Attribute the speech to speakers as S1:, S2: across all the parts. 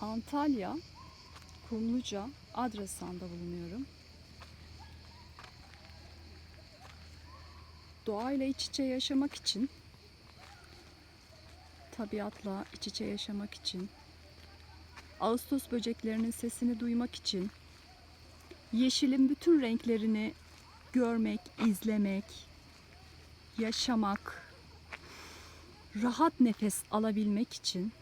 S1: Antalya, Kumluca, Adrasan'da bulunuyorum. Doğayla iç içe yaşamak için, tabiatla iç içe yaşamak için, Ağustos böceklerinin sesini duymak için, yeşilin bütün renklerini görmek, izlemek, yaşamak, rahat nefes alabilmek için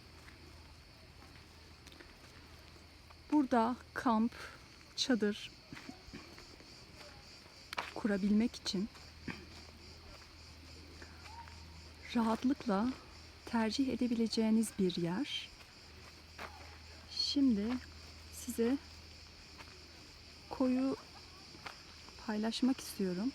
S1: burada kamp, çadır kurabilmek için rahatlıkla tercih edebileceğiniz bir yer. Şimdi size koyu paylaşmak istiyorum.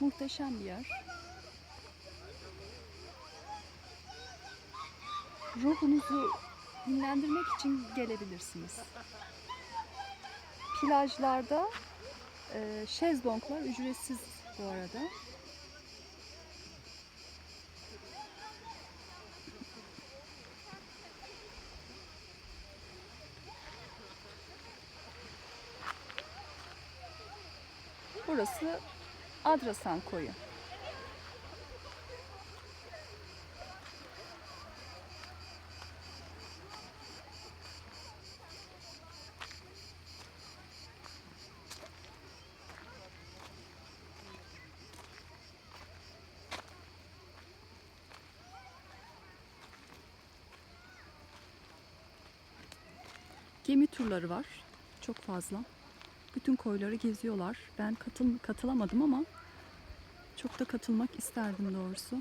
S1: Muhteşem bir yer. Ruhunuzu dinlendirmek için gelebilirsiniz. Plajlarda e, şezlonglar ücretsiz bu arada. Burası Adrasan Koyu. Gemi turları var. Çok fazla. Bütün koyları geziyorlar. Ben katıl katılamadım ama çok da katılmak isterdim doğrusu.